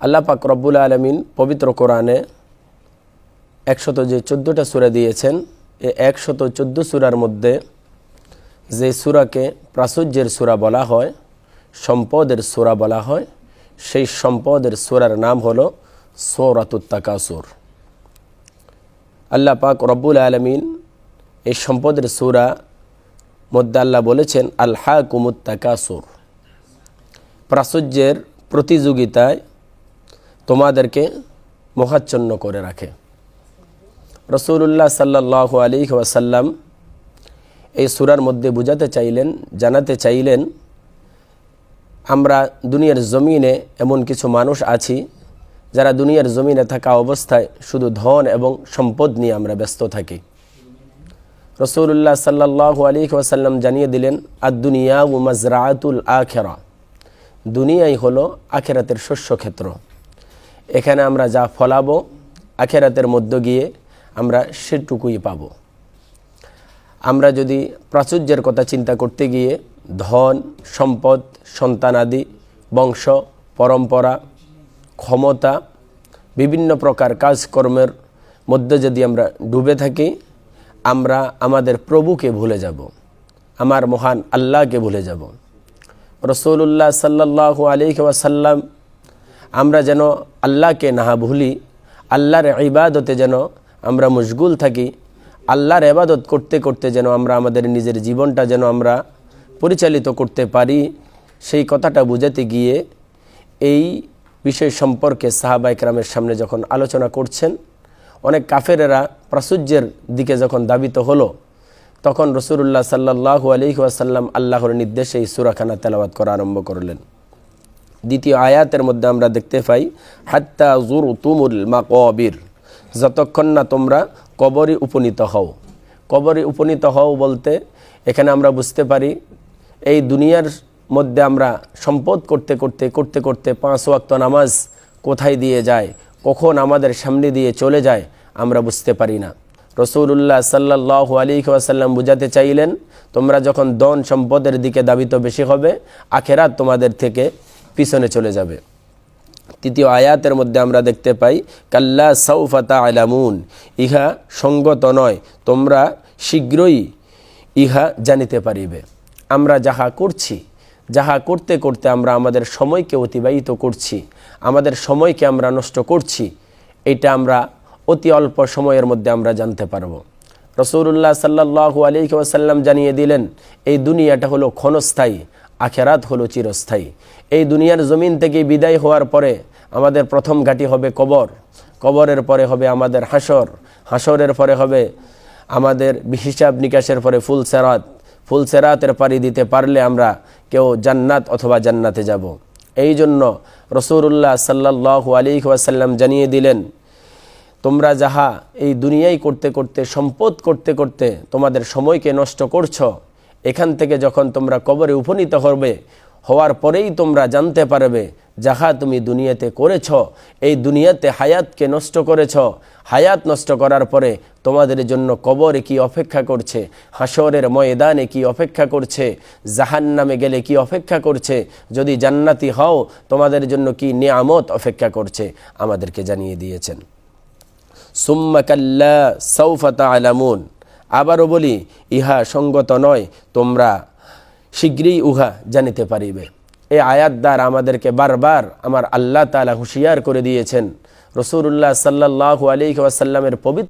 আল্লাহ পাক রব্বুল আলমিন পবিত্র কোরআনে একশত যে চোদ্দোটা সুরা দিয়েছেন, এ একশত চোদ্দ সুরার মধ্যে যে সুরাকে প্রাচুর্যের সুরা বলা হয়, সম্পদের সুরা বলা হয়, সেই সম্পদের সুরার নাম হলো সৌরাতুত্তাকাসুর আল্লাহ পাক রব্বুল আলমিন এই সম্পদের সুরা মধ্যে আল্লাহ বলেছেন আল্হা কুমুত্তাকাসুর প্রাচুর্যের প্রতিযোগিতায় তোমাদেরকে মোহাচ্ছন্ন করে রাখে। রসুল্লাহ সাল্লাহ আলী ওয়াসাল্লাম এই সুরার মধ্যে বুঝাতে চাইলেন, জানাতে চাইলেন, আমরা দুনিয়ার জমিনে এমন কিছু মানুষ আছি, যারা দুনিয়ার জমিনে থাকা অবস্থায় শুধু ধন এবং সম্পদ নিয়ে আমরা ব্যস্ত থাকি। রসুল্লাহ সাল্লাহ আলী ওয়াসাল্লাম জানিয়ে দিলেন আদুনিয়া ও মাজরাতুল আখেরা। দুনিয়াই হলো আখেরাতের শস্যক্ষেত্র। এখানে আমরা যা ফলাবো, আখেরাতের মধ্য গিয়ে আমরা সেটুকুই পাব। আমরা যদি প্রাচুর্যের কথা চিন্তা করতে গিয়ে ধন, সম্পদ সন্তানাদি বংশ, পরম্পরা, ক্ষমতা, বিভিন্ন প্রকার কাজকর্মের মধ্যে যদি আমরা ডুবে থাকি, আমরা আমাদের প্রভুকে ভুলে যাব, আমার মহান আল্লাহকে ভুলে যাব। রসৌল্লাহ সাল্লাহ ওয়াসাল্লাম আমরা যেন আল্লাহকে না ভুলি, আল্লাহর ইবাদতে যেন আমরা মশগুল থাকি, আল্লাহর এবাদত করতে করতে যেন আমরা আমাদের নিজের জীবনটা যেন আমরা পরিচালিত করতে পারি, সেই কথাটা বুঝাতে গিয়ে এই বিষয় সম্পর্কে সাহাবাইকরামের সামনে যখন আলোচনা করছেন, অনেক কাফেরেরা প্রাচুর্যের দিকে যখন দাবিত হলো, তখন রসুল্লাহ সাল্লাহ আলহিহাসাল্লাম আল্লাহর নির্দেশে এই সুরাখানা তেলাবাদ করা আরম্ভ করলেন। দ্বিতীয় আয়াতের মধ্যে আমরা দেখতে পাই, হাত্তা জুর তুমুল মা কবির যতক্ষণ না তোমরা কবরে উপনীত হও। কবরে উপনীত হও বলতে এখানে আমরা বুঝতে পারি, এই দুনিয়ার মধ্যে আমরা সম্পদ করতে করতে করতে করতে পাঁচ ওয়াক্ত নামাজ কোথায় দিয়ে যায়, কখন আমাদের সামনে দিয়ে চলে যায়, আমরা বুঝতে পারি না। রসুল্লাহ সাল্লাহ আলী ওয়াসাল্লাম বুঝাতে চাইলেন, তোমরা যখন দন সম্পদের দিকে দাবিত বেশি হবে, আখেরাত তোমাদের থেকে পিছনে চলে যাবে। তৃতীয় আয়াতের মধ্যে আমরা দেখতে পাই, কাল্লা সৌফাতা আলামুন ইহা সঙ্গত নয়, তোমরা শীঘ্রই ইহা জানিতে পারিবে। আমরা যাহা করছি, যাহা করতে করতে আমরা আমাদের সময়কে অতিবাহিত করছি, আমাদের সময়কে আমরা নষ্ট করছি, এটা আমরা অতি অল্প সময়ের মধ্যে আমরা জানতে পারব। রসুল্লাহ সাল্লাহু আলী জানিয়ে দিলেন, এই দুনিয়াটা হলো ক্ষণস্থায়ী আখেরাত হলো চিরস্থায়ী। এই দুনিয়ার জমিন থেকে বিদায় হওয়ার পরে আমাদের প্রথম ঘাঁটি হবে কবর। কবরের পরে হবে আমাদের হাসর হাসরের পরে হবে আমাদের হিসাব নিকাশের পরে ফুল সেরাত। ফুল সেরাতের পাড়ি দিতে পারলে আমরা কেউ জান্নাত অথবা জান্নাতে যাব। এই জন্য রসুরুল্লাহ সাল্লাহু আলী ওয়াসাল্লাম জানিয়ে দিলেন, তোমরা যাহা এই দুনিয়ায় করতে করতে, সম্পদ করতে করতে তোমাদের সময়কে নষ্ট করছ এখান থেকে যখন তোমরা কবরে উপনীত হবে, হওয়ার পরেই তোমরা জানতে পারবে যাহা তুমি দুনিয়াতে করেছ, এই দুনিয়াতে হায়াতকে নষ্ট করেছ। হায়াত নষ্ট করার পরে তোমাদের জন্য কবরে কি অপেক্ষা করছে হাসরের ময়দানে কি অপেক্ষা করছে জাহান নামে গেলে কি অপেক্ষা করছে, যদি জান্নাতি হও তোমাদের জন্য কি নিয়ামত অপেক্ষা করছে, আমাদেরকে জানিয়ে দিয়েছেন। সুম্মাকাল্লা সৌফতা আলামুন আবারও বলি, ইহা সঙ্গত নয়, তোমরা শীঘ্রই উহা জানিতে পারিবে। এই আয়াত দ্বার আমাদেরকে বারবার আমার আল্লাহ তালা হুঁশিয়ার করে দিয়েছেন। রসুল্লাহ সাল্লাহ আলী পবিত্র